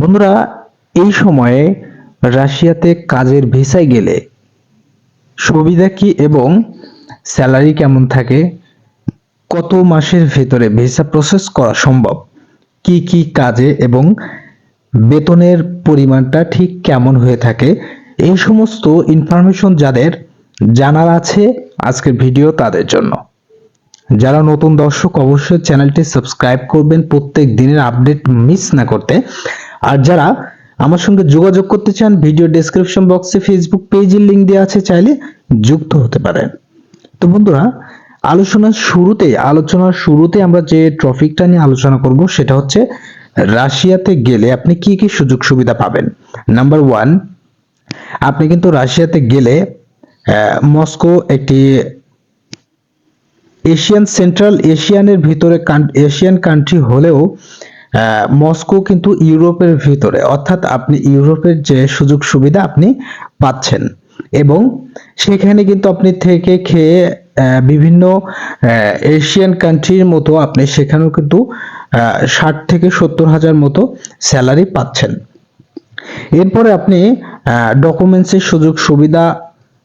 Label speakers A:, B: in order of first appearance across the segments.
A: বন্ধুরা, এই সময়ে রাশিয়াতে কাজের ভিসায় গেলে সুবিধা কি এবং স্যালারি কেমন থাকে? কত মাসের ভেতরে ভিসা প্রসেস করা সম্ভব? কি কি কাজে এবং বেতনের পরিমাণটা ঠিক কেমন হয়ে থাকে? এই সমস্ত ইনফরমেশন যাদের জানার আছে আজকের ভিডিও তাদের জন্য। যারা নতুন দর্শক, অবশ্যই চ্যানেলটি সাবস্ক্রাইব করবেন। প্রত্যেক দিনের আপডেট মিস না করতে আর যারা আমার সঙ্গে যোগাযোগ করতে চান, ভিডিও ডেসক্রিপশন বক্সে ফেসবুক পেজের লিংক দেওয়া আছে, চাইলে যুক্ত হতে পারেন। তো বন্ধুরা, আলোচনার শুরুতে আলোচনার শুরুতে আমরা যে টপিকটা নিয়ে আলোচনা করব, সেটা হচ্ছে রাশিয়াতে গেলে আপনি কি কি সুযোগ সুবিধা পাবেন? নাম্বার ওয়ান আপনি কিন্তু রাশিয়াতে গেলে মস্কো একটি এশিয়ান সেন্ট্রাল এশিয়ানের ভিতরে এশিয়ান কান্ট্রি হলেও মস্কো কিন্তু ইউরোপের ভিতরে, অর্থাৎ আপনি ইউরোপের যে সুযোগ সুবিধা আপনি পাচ্ছেন। এবং সেখানে কিন্তু আপনি থেকে খেয়ে বিভিন্ন এশিয়ান কান্ট্রির মতো আপনি সেখানেও কিন্তু ষাট থেকে সত্তর হাজার মতো স্যালারি পাচ্ছেন। এরপরে আপনি ডকুমেন্টসের সুযোগ সুবিধা,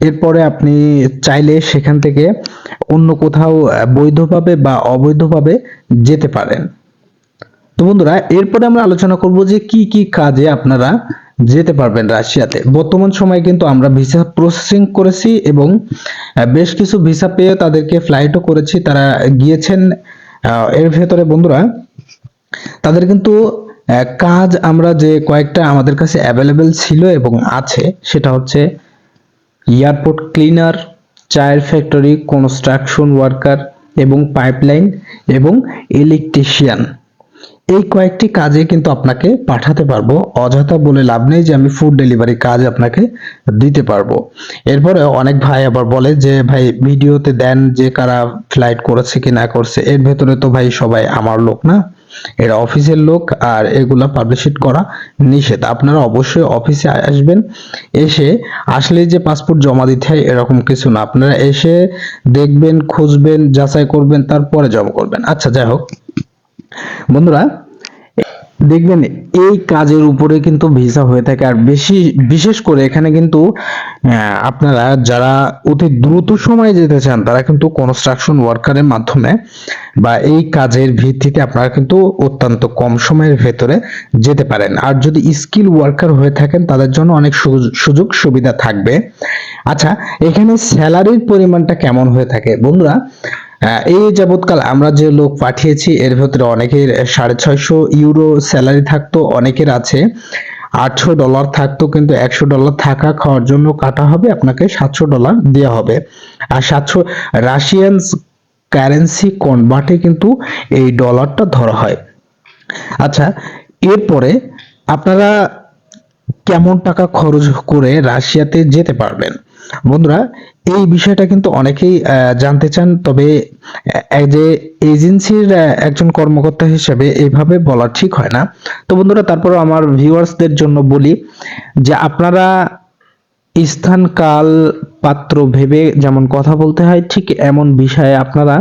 A: এরপরে আপনি চাইলে সেখান থেকে অন্য কোথাও বৈধভাবে বা অবৈধভাবে যেতে পারেন। তো বন্ধুরা, এরপরে আমরা আলোচনা করব যে কি কি কাজে আপনারা যেতে পারবেন রাশিয়াতে। বর্তমান সময়ে কিন্তু আমরা ভিসা প্রসেসিং করেছি এবং বেশ কিছু ভিসা পেয়ে তাদেরকে ফ্লাইটও করেছি। তারা গিয়েছেন এর ভেতরে বন্ধুরা, তাদের কিন্তু কাজ আমরা যে কয়েকটা আমাদের কাছে অ্যাভেলেবেল ছিল এবং আছে, সেটা হচ্ছে এয়ারপোর্ট ক্লিনার, চায়ের ফ্যাক্টরি কনস্ট্রাকশন ওয়ার্কার এবং পাইপলাইন এবং ইলেকট্রিশিয়ান এই কয়েকটি কাজে কিন্তু আপনাকে পাঠাতে পারব। অযথা বলে লাভ নেই যে আমি ফুড ডেলিভারি কাজ আপনাকে দিতে পারব। এরপরে অনেক ভাই আবার বলে যে, ভাই, ভিডিওতে দেন যে কারা ফ্লাইট করেছে কি না করছে। এর ভেতরে তো ভাই সবাই আমার লোক না। এরা অফিসের লোক আর এগুলা পাবলিশিট করা নিষেধ। আপনারা অবশ্যই অফিসে আসবেন। এসে আসলে যে পাসপোর্ট জমা দিতে হয় এরকম কিছু না। আপনারা এসে দেখবেন, খুঁজবেন, যাচাই করবেন, তারপরে জমা করবেন। আচ্ছা যাই হোক। বন্ধুরা দেখবেন এই কাজের উপরে কিন্তু ভিসা হয়ে থাকে। আর বেশি, বিশেষ করে এখানে কিন্তু আপনারা যারা অতি দ্রুত সময়ে যেতে চান, তারা কিন্তু কনস্ট্রাকশন ওয়ার্কারের মাধ্যমে বা এই কাজের ভিত্তিতে আপনারা কিন্তু অত্যন্ত কম সময়ের ভেতরে যেতে পারেন। আর যদি স্কিল ওয়ার্কার হয়ে থাকেন, তাদের জন্য অনেক সুযোগ- সুবিধা থাকবে। আচ্ছা এখানে স্যালারির পরিমাণটা কেমন হয়ে থাকে? বন্ধুরা এই যাবৎকাল আমরা যে লোক পাঠিয়েছি, এর ভেতরে অনেকের সাড়ে ছয়শো ইউরো স্যালারি থাকতো, অনেকের আছে। আটশো ডলার থাকতো, কিন্তু একশো ডলার থাকা খাওয়ার জন্য কাটা হবে, আপনাকে সাতশো ডলার দেওয়া হবে। আর সাতশো রাশিয়ান কারেন্সি কনভার্টে কিন্তু এই ডলারটা ধরা হয়। আচ্ছা এরপরে আপনারা কেমন টাকা খরচ করে রাশিয়াতে যেতে পারবেন? বন্ধুরা, এই বিষয়টা কিন্তু অনেকেই জানতে চান, তবে যে এজেন্সির একজন কর্মকর্তা হিসেবে এইভাবে বলা ঠিক হয় না। তো বন্ধুরা তারপর আমার ভিউয়ার্সদের জন্য বলি যে আপনারা স্থান কাল পাত্র ভেবে যেমন কথা বলতে হয়, ঠিক এমন বিষয়ে আপনারা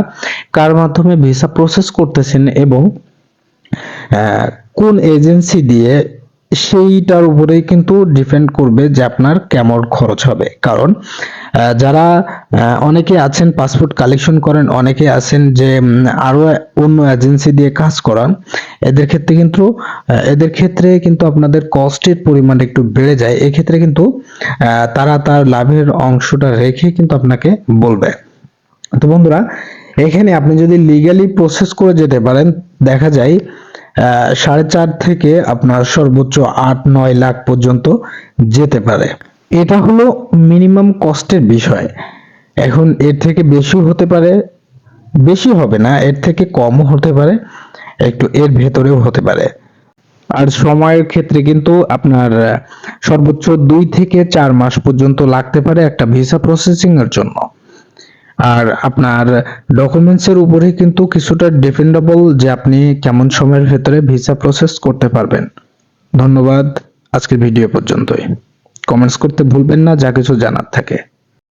A: কার মাধ্যমে ভিসা প্রসেস করতেছেন এবং কোন এজেন্সি দিয়ে সেইটার উপরেই কিন্তু ডিপেন্ড করবে যে আপনার কেমন খরচ হবে। কারণ যারা অনেকে আছেন পাসপোর্ট কালেকশন করেন অনেকে আছেন যে উম, আরও অন্য এজেন্সি দিয়ে কাজ করান এদের ক্ষেত্রে কিন্তু এদের ক্ষেত্রে কিন্তু আপনাদের কস্টের পরিমাণ একটু বেড়ে যায়। এক্ষেত্রে কিন্তু তারা তার লাভের অংশটা রেখে কিন্তু আপনাকে বলবে। তো বন্ধুরা এখানে আপনি যদি লিগালি প্রসেস করে যেতে পারেন দেখা যায় সাড়ে চার থেকে আপনার সর্বোচ্চ আট, নয় লাখ পর্যন্ত যেতে পারে। এটা হলো মিনিমাম কস্টের বিষয়। এখন এর থেকে বেশি হতে পারে, বেশি হবে না, এর থেকে কমও হতে পারে, একটু এর ভেতরেও হতে পারে। আর সময়ের ক্ষেত্রে কিন্তু আপনার সর্বোচ্চ দুই থেকে চার মাস পর্যন্ত লাগতে পারে একটা ভিসা প্রসেসিং এর জন্য। আর আপনার ডকুমেন্টসের উপরে কিন্তু কিছুটা ডিপেন্ডেবল যে আপনি কেমন সময়ের ভেতরে ভিসা প্রসেস করতে পারবেন। ধন্যবাদ। আজকের ভিডিও পর্যন্তই। কমেন্টস করতে ভুলবেন না, যা কিছু জানার থাকে।